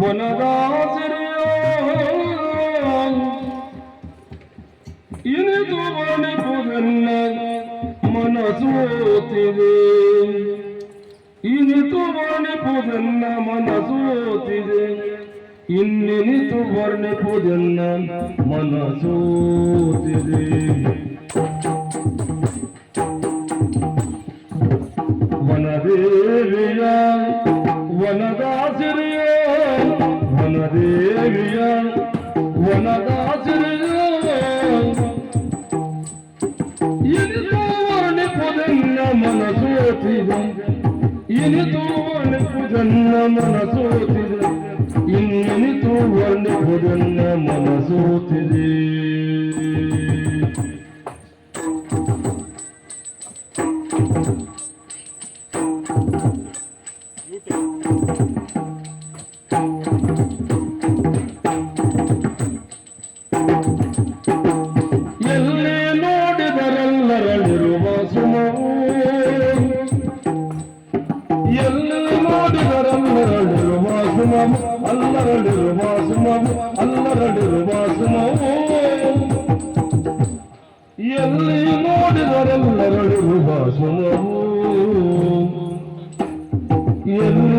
বনরাজ ইনি তোমানে পুরন্ন মনসোতি রে ইনি তোমানে পুরন্ন মনসোতি রে ইন্নি তোমানে পুরন্ন ವನದೇವಿಯ ವನದಾಸಿರಿಯ ವನದೇವಿಯ ವನದಾಸಿರಿಯ. ಇನಿತು ವರ್ಣಿಪುದನ್ನ ಮನಸೋತಿದೆ ಇನಿತು ವರ್ಣಿಪುದನ್ನ ಮನಸೋತಿದೆ ಇನ್ನಿನಿತು ವರ್ಣಿಪುದನ್ನ ಮನಸೋತಿದೆ ಎಲ್ಲಿ ನೋಡಿದರೆಲ್ಲರಲ್ಲಿರುವ ಸುಮವು ಎಲ್ಲಿ ನೋಡಿದರೆಲ್ಲರಲ್ಲಿರುವ ಸುಮವು ಅಲ್ಲರಲ್ಲಿರುವ ಸುಮವು ಅಲ್ಲರಲ್ಲಿರುವ ಸುಮವು ಎಲ್ಲಿ ನೋಡಿದರೆಲ್ಲರಲ್ಲಿರುವ ಸುಮವು ಎಲ್ಲಿ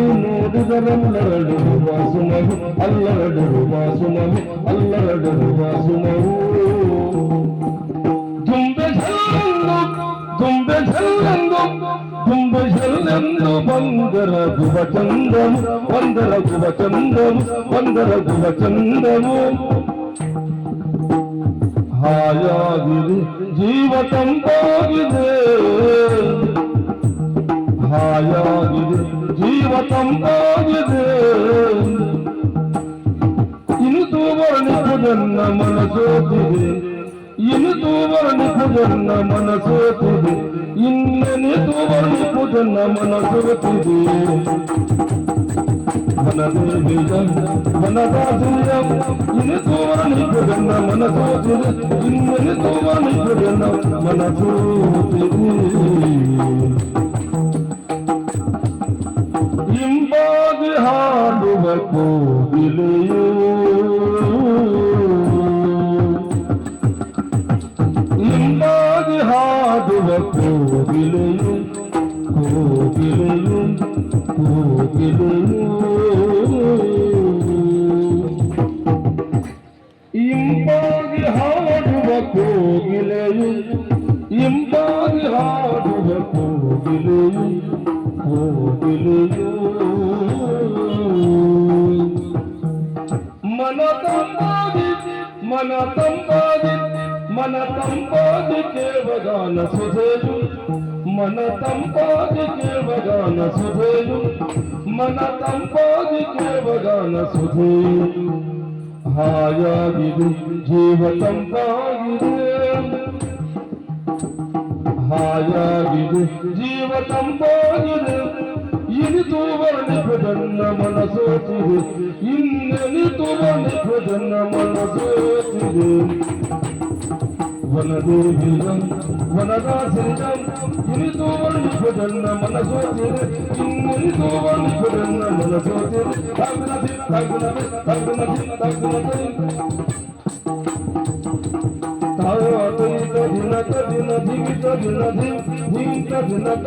ನೋಡಿದರೆಲ್ಲರಲ್ಲಿರುವ ಸುಮವು ಅಲ್ಲರಲ್ಲಿರುವ ಸುಮವು ಅಲ್ಲರಲ್ಲಿರುವ ಸುಮವು ದುಂಬೆ ಜಲ್ಲೆಂದು ದುಂಬೆ ಜಲ್ಲೆಂದು ದುಂಬೆ ಜಲ್ಲೆಂದು ಬಂದರ ಗುವ ಚಂದನು ಬಂದರ ಗುವ ಚಂದನು ಬಂದರ ಗುವ ಚಂದನು ಹಾಯಾಗಿದೆ ಜೀವ ತಂಪಾಗಿದೆ ಹಾಯಾಗಿದೆ ಜೀವ ತಂಪಾಗಿದೆ ಇನಿತು ವರ್ಣಿಪುದನ್ನ ಮನಸೋತಿದೆ ಇನಿತು ವರ್ಣಿಪುದನ್ನ ಮನಸೋತಿದೆ ಇನ್ನೆನಿತು ವರ್ಣಿಪುದನ್ನ ಮನಸೋತಿದೆ ವನದೇವಿಯ ವನದಾಸಿಯ ಇನಿತು ವರ್ಣಿಪುದನ್ನ ಮನಸೋತಿದೆ ಇನ್ನೆನಿತು ವರ್ಣಿಪುದನ್ನ ಮನಸೋತಿದೆ ಇಂಪಾಗಿ ಹಾಡುವ ಕೋಗಿಲೆಯು. ಇಂಪಾಗಿ ಹಾಡುವ ಕೋಗಿಲೆಯು ಕೋಗಿಲೆಯು ಕೋಗಿಲೆಯು. ಇಂಪಾಗಿ ಹಾಡುವ ಕೋಗಿಲೆಯು. మన తంబాది మన తంబాది కేవగాన సుధేయు మన తంబాది కేవగాన సుధేయు మన తంబాది కేవగాన సుధేయు హాయాగిదు జీవ తంబాగిదే హాయాగిదు జీవ తంబాగిదే ಇನಿತು ವರ್ಣಿಪದನ್ನ ಮನಸೋತಿದೆ ಇನ್ನೆನಿತು ವರ್ಣಿಪದನ್ನ ಮನಸೋತಿದೆ ವನದೇವಿಯ ವನದಾಸಿಯ ಇನಿತು ವರ್ಣಿಪದನ್ನ ಮನಸೋತಿದೆ ಇನ್ನೆನಿತು ವರ್ಣಿಪದನ್ನ ಮನಸೋತಿದೆ ತಗ್ನದಿ ತಗ್ನದಿ ತಗ್ನದಿ ತಗ್ನದಿ ತಾವತೈತ ದಿನಕ ದಿನ ಧಿಮಿತ ದಿನ ಧಿಂ ಧಿಂಕ ದಿನಕ